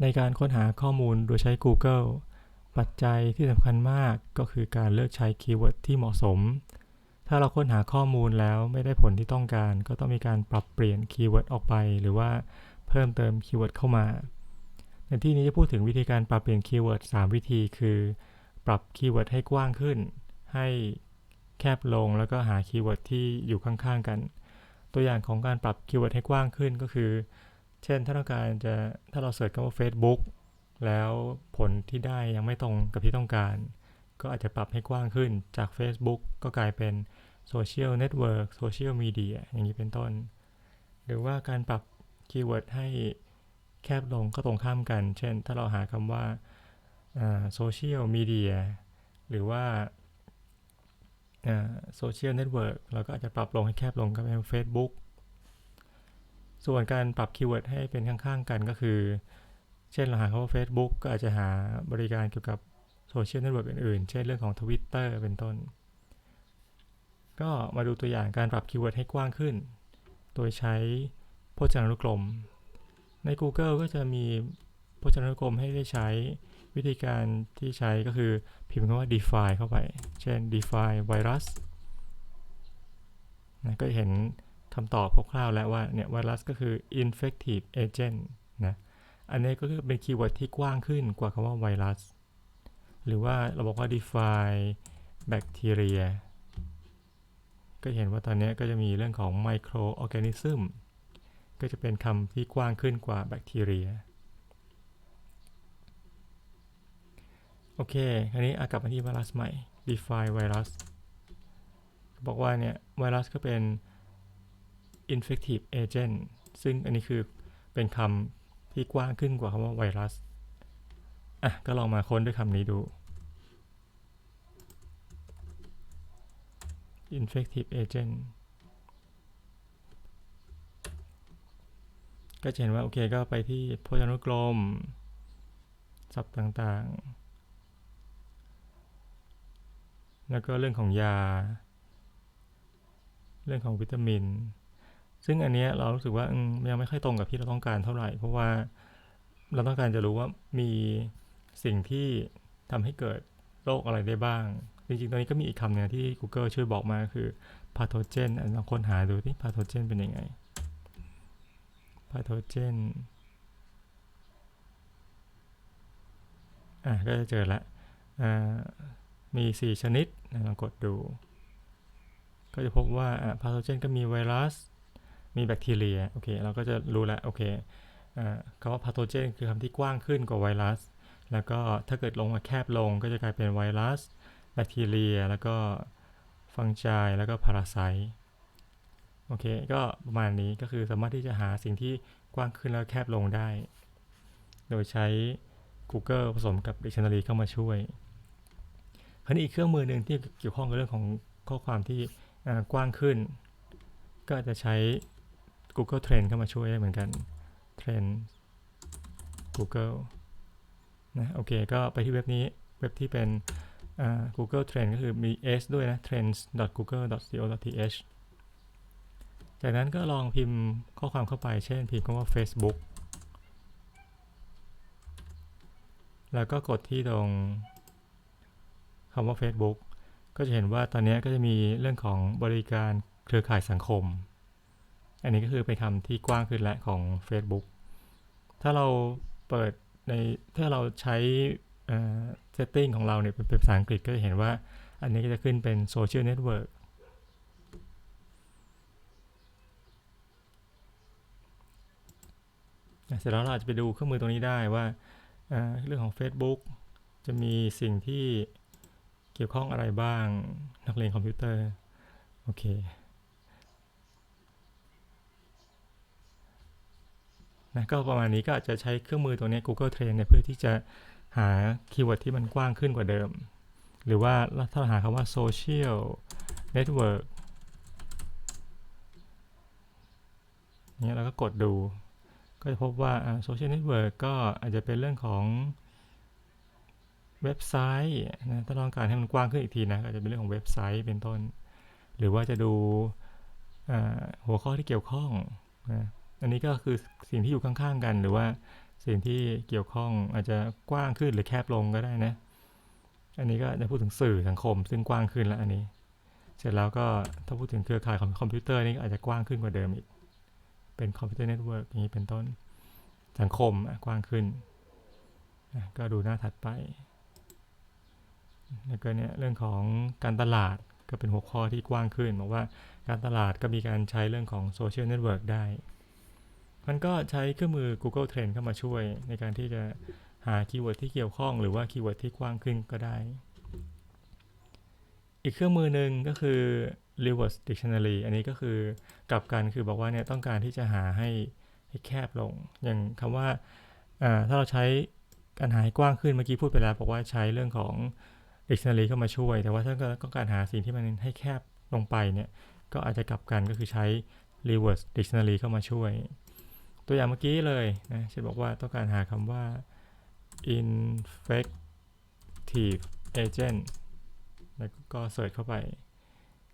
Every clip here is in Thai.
ในการค้นหาข้อมูลโดยใช้ Google ปัจจัยที่สำคัญมากก็คือการเลือกใช้คีย์เวิร์ดที่เหมาะสม ถ้าเราค้นหาข้อมูลแล้วไม่ได้ผลที่ต้องการ ก็ต้องมีการปรับเปลี่ยนคีย์เวิร์ดออกไป หรือว่าเพิ่มเติมคีย์เวิร์ดเข้ามา ในที่นี้จะพูดถึงวิธีการปรับเปลี่ยนคีย์เวิร์ด3วิธี คือ ปรับคีย์เวิร์ดให้กว้างขึ้น ให้แคบลงแล้วก็หาคีย์เวิร์ดที่อยู่ข้างๆกัน ตัวอย่างของการปรับคีย์เวิร์ดให้กว้างขึ้นก็คือ เช่นถ้าต้องการจะถ้าเราเสิร์ชคำว่า Facebook แล้วผลที่ได้ยังไม่ตรงกับที่ต้องการ ก็อาจจะปรับให้กว้างขึ้นจาก Facebook ก็กลายเป็นโซเชียลเน็ตเวิร์กโซเชียลมีเดียอย่างนี้เป็นต้น หรือว่าการปรับคีย์เวิร์ดให้แคบลงก็ตรงข้ามกัน เช่น ถ้าเราหาคำว่าโซเชียลมีเดียหรือว่าโซเชียลเน็ตเวิร์กเราก็อาจจะปรับลงให้แคบลงก็เป็น Facebook ส่วนการปรับคีย์เวิร์ดให้เป็นข้างๆกันก็คือ เช่นเราหาคำว่า Facebook ก็อาจจะหาบริการเกี่ยวกับโซเชียลเน็ตเวิร์กอื่นๆ เช่นเรื่องของ Twitter เป็นต้น ก็มาดูตัวอย่างการปรับคีย์เวิร์ดให้กว้างขึ้น โดยใช้พจนานุกรม ใน Google ก็จะมีพจนานุกรมให้ได้ใช้วิธีการที่ใช้ก็คือพิมพ์คำว่า define เข้าไป เช่น define virus นะก็เห็น คำตอบคร่าวๆแล้วว่าเนี่ยไวรัสก็คือ infective agent นะอันนี้ก็คือเป็นคีย์เวิร์ดที่กว้างขึ้นกว่าคำว่าไวรัส หรือว่าเราบอกว่า define bacteria ก็เห็นว่าตอนนี้ก็จะมีเรื่องของ microorganism ก็จะเป็นคำที่กว้างขึ้นกว่าแบคทีเรีย โอเค คราวนี้กลับมาที่ไวรัสใหม่ define virus บอกว่าเนี่ยไวรัสก็เป็น infective agent ซึ่งอันนี้คือเป็นคำที่กว้างขึ้นกว่าคำว่าไวรัส อะ ก็ลองมาค้นด้วยคำนี้ดู infective agent ก็จะเห็นว่า โอเคก็ไปที่พจนานุกรมศัพท์ต่างๆ แล้วก็เรื่องของยา เรื่องของวิตามิน ซึ่งอันนี้เรารู้สึกว่ายังไม่ค่อยตรงกับที่เราต้องการเท่าไหร่ เพราะว่าเราต้องการจะรู้ว่ามีสิ่งที่ทำให้เกิดโรคอะไรได้บ้าง จริงๆ ตอนนี้ก็มีอีกคำหนึ่งที่ Google ช่วยบอกมาคือ pathogen ลองค้นหาดูที่ pathogen เป็นยังไง pathogen อะก็จะเจอละมี 4 ชนิดลองกดดู ก็จะพบว่า pathogen ก็มีไวรัส มีแบคทีเรียโอเคเราก็จะรู้แล้วโอเคคำว่าพาโทเจนคือคำที่กว้างขึ้นกว่าไวรัส แล้วก็ถ้าเกิดลงมาแคบลงก็จะกลายเป็นไวรัส แบคทีเรีย แล้วก็ฟังจายแล้วก็พาราไซต์โอเค ก็ประมาณนี้ก็คือสามารถที่จะหาสิ่งที่กว้างขึ้นแล้วแคบลงได้ โดยใช้ Google ผสมกับ Dictionary เข้ามาช่วยคราวนี้อีกเครื่องมือหนึ่งที่เกี่ยวข้องกับเรื่องของข้อความที่กว้างขึ้น ก็จะใช้ Google Trend เข้ามาช่วยได้เหมือนกัน Trend Google นะโอเคก็ไปที่เว็บนี้เว็บที่เป็น Google Trend ก็คือมี s ด้วยนะ trends.google.co.th จากนั้นก็ลองพิมพ์ข้อความเข้าไป เช่นพิมพ์คำว่า Facebook แล้วก็กดที่ตรงคำว่า Facebook ก็จะเห็นว่าตอนนี้ก็จะมีเรื่องของบริการเครือข่ายสังคม อันนี้ก็คือไปทำที่กว้างขึ้นแล้วของ Facebook ถ้าเราเปิดในถ้าเราใช้เซตติ้งของเราเนี่ยเป็นภาษาอังกฤษก็จะเห็นว่า อันนี้ก็จะขึ้นเป็นโซเชียลเน็ตเวิร์กเสร็จแล้วเราจะไปดูเครื่องมือตรงนี้ได้ว่าเรื่องของ Facebook จะมีสิ่งที่เกี่ยวข้องอะไรบ้างนักเรียนคอมพิวเตอร์ โอเค นะก็ประมาณนี้ก็จะใช้เครื่องมือตัวนี้ Google Trend เนี่ยเพื่อที่จะหาคีย์เวิร์ดที่มันกว้างขึ้นกว่าเดิม หรือว่าถ้าเราหาคำว่า social network เนี่ยเราก็กดดู ก็จะพบว่า social network ก็อาจจะเป็นเรื่องของเว็บไซต์นะถ้าต้องการให้มันกว้างขึ้นอีกทีนะอาจจะเป็นเรื่องของเว็บไซต์เป็นต้น หรือว่าจะดูหัวข้อที่เกี่ยวข้องนะ อันนี้ก็คือสิ่งที่อยู่ข้างๆกัน หรือว่าสิ่งที่เกี่ยวข้องอาจจะกว้างขึ้นหรือแคบลงก็ได้นะ อันนี้ก็จะพูดถึงสื่อสังคม ซึ่งกว้างขึ้นแล้วอันนี้ เสร็จแล้วก็ถ้าพูดถึงเครือข่ายของคอมพิวเตอร์นี่ก็อาจจะกว้างขึ้นกว่าเดิมอีก เป็นคอมพิวเตอร์เน็ตเวิร์กอย่างนี้เป็นต้น สังคมกว้างขึ้น ก็ดูหน้าถัดไป แล้วก็เนี่ยเรื่องของการตลาดก็เป็นหัวข้อที่กว้างขึ้นบอกว่าการตลาดก็มีการใช้เรื่องของโซเชียลเน็ตเวิร์กได้ มันก็ใช้เครื่องมือ Google Trend เข้ามาช่วย ในการที่จะหาคีย์เวิร์ดที่เกี่ยวข้อง หรือว่าคีย์เวิร์ดที่กว้างขึ้นก็ได้ อีกเครื่องมือหนึ่งก็คือ reverse dictionary อันนี้ก็คือกลับกันคือบอกว่าเนี่ยต้องการที่จะหาให้ให้แคบลง อย่างคำว่าถ้าเราใช้การหาให้กว้างขึ้นเมื่อกี้พูดไปแล้วบอกว่าใช้เรื่องของ dictionary เข้ามาช่วย แต่ว่าถ้าเกิดต้องการหาสิ่งที่มันให้แคบลงไปเนี่ยก็อาจจะกลับกันก็คือใช้ reverse dictionary เข้ามาช่วย ตัวอย่างเมื่อกี้เลยนะเช่นบอกว่าต้องการหาคำว่า infective agent แล้วก็เสิร์ชเข้าไป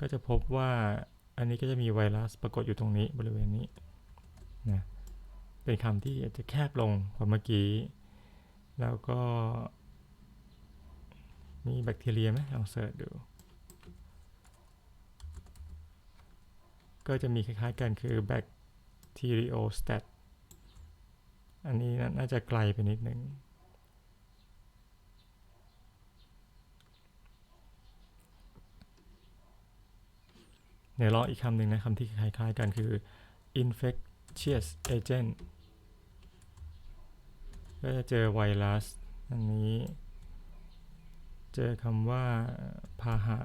ก็จะพบว่าอันนี้ก็จะมีไวรัสปรากฏอยู่ตรงนี้บริเวณนี้นะเป็นคำที่อาจจะแคบลงกว่าเมื่อกี้ แล้วก็มีแบคทีเรียไหมลองเสิร์ชดู ก็จะมีคล้ายๆกันคือ bacteriostat อันนี้น่าจะไกลไปนิดนึงเดี๋ยวรออีกคำหนึ่งนะคำที่คล้ายๆกันคือ infectious agent ก็จะเจอไวรัส อันนี้ เจอคำว่าพาหะ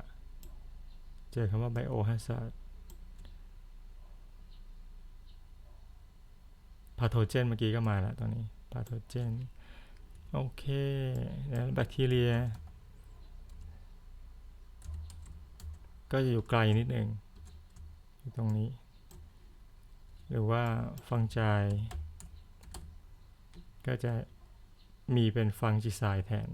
เจอคำว่า biohazard พาโทเจนเมื่อกี้ก็มาแล้วตอนนี้พาโทเจนโอเคแล้วแบคทีเรีย ก็จะอยู่ไกลนิดนึงอยู่ตรงนี้ หรือว่าฟังใจก็จะมีเป็นฟังจิไซแทน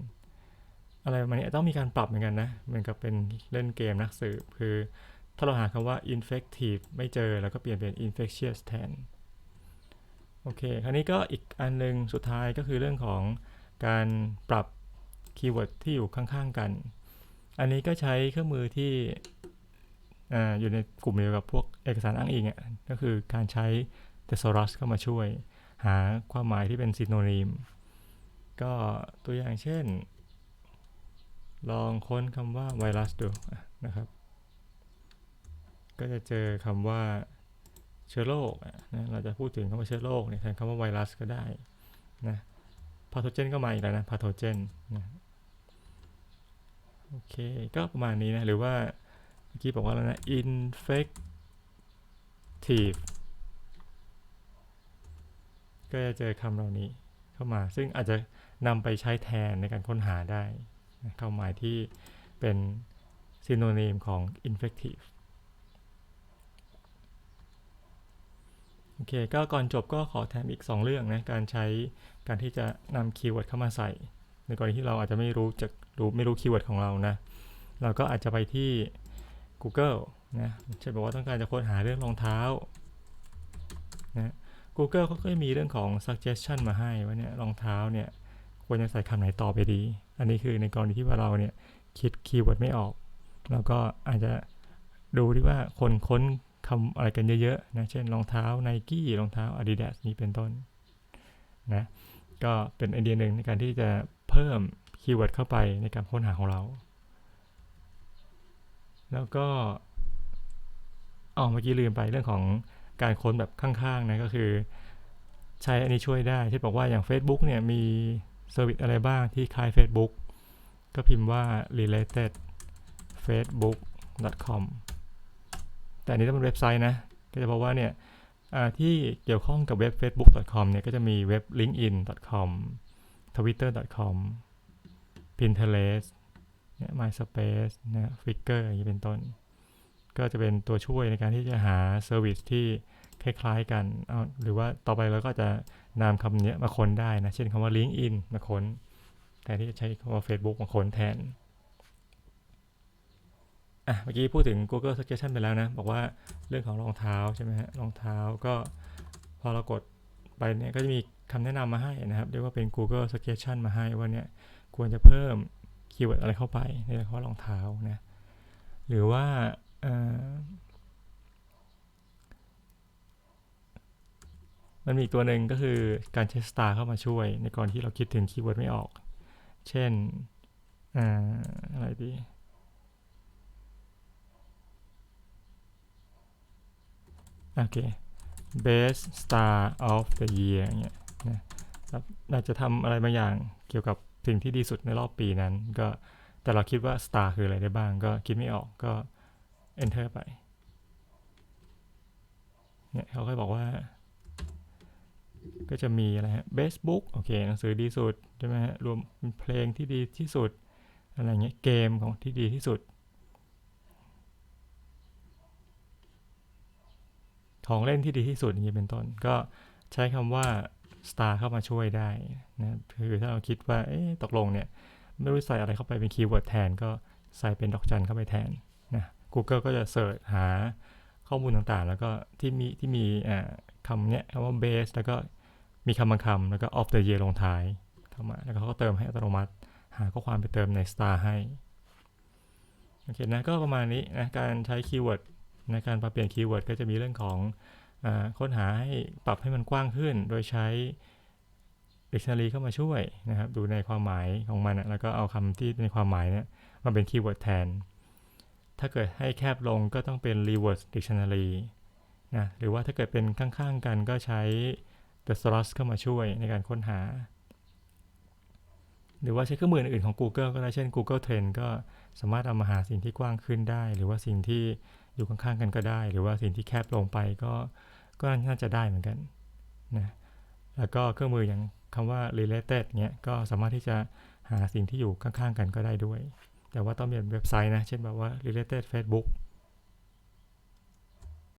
อะไรประมาณนี้ต้องมีการปรับเหมือนกันนะ เหมือนกับเป็นเล่นเกมนักสืบ คือถ้าเราหาคำว่า infective ไม่เจอ แล้วก็เปลี่ยนเป็น infectious แทน โอเค คราวนี้ก็อีกอันหนึงสุดท้ายก็คือเรื่องของการปรับคีย์เวิร์ดที่อยู่ข้างๆกัน อันนี้ก็ใช้เครื่องมือที่ออยู่ในกลุ่มเดียวกับพวกเอกสารอ้างอิงอะ ก็คือการใช้ thesaurus เข้ามาช่วย หาความหมายที่เป็นซิโนนิม ก็ตัวอย่างเช่น ลองค้นคำว่าไวรัสดูนะครับ ก็จะเจอคำว่า เชื้อโรคนะเราจะพูดถึงคำว่าเชื้อโรคเนี่ยแทนคำว่าไวรัสก็ได้นะพาโทเจนก็มาอีกแล้วนะพาโทเจนนะโอเค ก็ประมาณนี้นะ หรือว่าเมื่อกี้บอกว่าแล้วนะ infective ก็จะเจอคำเหล่านี้เข้ามา ซึ่งอาจจะนำไปใช้แทนในการค้นหาได้นะความหมายที่เป็นซิโนนิมของ infective โอเค ก็ก่อนจบก็ขอแถมอีก 2 เรื่องนะ การใช้การที่จะนำคีย์เวิร์ดเข้ามาใส่ ในกรณีที่เราอาจจะไม่รู้จะรู้ไม่รู้คีย์เวิร์ดของเรานะ เราก็อาจจะไปที่ Google นะเช่นบอกว่าต้องการจะค้นหาเรื่องรองเท้านะ Google เขาก็มีเรื่องของ suggestion มาให้ว่าเนี่ยรองเท้าเนี่ยควรจะใส่คำไหนต่อไปดี อันนี้คือในกรณีที่ว่าเราเนี่ยคิดคีย์เวิร์ดไม่ออก เราก็อาจจะดูที่ว่าคนค้น คำอะไรกันเยอะๆนะเช่นรองเท้า Nike รองเท้า Adidas นี้เป็นต้นนะก็เป็นไอเดียหนึ่งในการที่จะเพิ่มคีย์เวิร์ดเข้าไปในการค้นหาของเรา แล้วก็อ๋อเมื่อกี้ลืมไปเรื่องของการค้นแบบข้างๆนะก็คือ ใช้อันนี้ช่วยได้ที่บอกว่าอย่าง Facebook เนี่ยมีเซอร์วิสอะไรบ้างที่คล้าย Facebook ก็พิมพ์ว่า related facebook.com แต่อันนี้ต้องเป็นเว็บไซต์นะ ก็จะบอกว่าเนี่ยที่เกี่ยวข้องกับเว็บ facebook.com เนี่ยก็จะมีเว็บ linkedin.com twitter.com pinterest เนี่ย myspace นะ flickr อย่างนี้เป็นต้น ก็จะเป็นตัวช่วยในการที่จะหาเซอร์วิสที่คล้ายๆกันเอาหรือว่าต่อไปเราก็จะนำคำนี้มาค้นได้นะ เช่นคำว่า LinkedIn มาค้นแทนที่จะใช้คำว่า Facebook มาค้นแทน อะเมื่อกี้พูดถึง Google Suggestion ไปแล้วนะ บอกว่าเรื่องของรองเท้าใช่ไหมฮะรองเท้าก็พอเรากดไปเนี่ยก็จะมีคำแนะนำมาให้นะครับ เรียกว่าเป็น Google Suggestion มาให้ว่าเนี่ยควรจะเพิ่มคีย์เวิร์ดอะไรเข้าไปในเฉพาะรองเท้านะหรือว่ามันมีอีกตัวหนึ่งก็คือการใช้ star เข้ามาช่วย ในกรณีที่เราคิดถึงคีย์เวิร์ดไม่ออก เช่น อะไรดี โอเค best star of the year เงี้ยนะครับเราจะทำอะไรบางอย่างเกี่ยวกับสิ่งที่ดีสุดในรอบปีนั้น ก็แต่เราคิดว่า star คืออะไรได้บ้าง ก็คิดไม่ออกก็ enter ไปเนี่ยเขาก็บอกว่า ก็จะมีอะไรฮะ best book โอเคหนังสือดีสุดใช่ไหมฮะรวมเพลงที่ดีที่สุดอะไรเงี้ยเกมของที่ดีที่สุด ของเล่นที่ดีที่สุดอย่างนี้เป็นต้น ก็ใช้คำว่า star เข้ามาช่วยได้นะคือถ้าเราคิดว่าเอ๊ตกลงเนี่ย ไม่รู้ใส่อะไรเข้าไปเป็นคีย์เวิร์ดแทน ก็ใส่เป็นดอกจันเข้าไปแทนนะ Google ก็จะเสิร์ชหาข้อมูลต่างๆ แล้วก็ที่มีที่มีคำเนี้ยคำว่า base แล้วก็มีคำบางคำแล้วก็ of the year ลงท้ายเข้ามา แล้วเขาก็เติมให้อัตโนมัติ หาข้อความไปเติมใน star ให้โอเคนะก็ประมาณนี้นะการใช้คีย์เวิร์ด ในการปรับเปลี่ยนคีย์เวิร์ดก็จะมีเรื่องของอค้นหาให้ปรับให้มันกว้างขึ้น โดยใช้ dictionary เข้ามาช่วยนะครับ ดูในความหมายของมัน แล้วก็เอาคำที่ในความหมายเนี่ยมาเป็นคีย์เวิร์ดแทน ถ้าเกิดให้แคบลงก็ต้องเป็น reverse dictionary นะหรือว่าถ้าเกิดเป็นข้างๆกันก็ใช้ thesaurus เข้ามาช่วยในการค้นหา หรือว่าใช้เครื่องมืออื่นของ Google ก็ได้เช่น Google Trend ก็สามารถเอามาหาสิ่งที่กว้างขึ้นได้ หรือว่าสิ่งที่อยู่ข้างๆกันก็ได้ หรือว่าสิ่งที่แคบลงไปก็ก็น่าจะได้เหมือนกันนะแล้วก็เครื่องมืออย่างคำว่า related เนี้ยก็สามารถที่จะหาสิ่งที่อยู่ข้างๆกันก็ได้ด้วย แต่ว่าต้องมีเว็บไซต์นะ เช่นแบบว่า related Facebook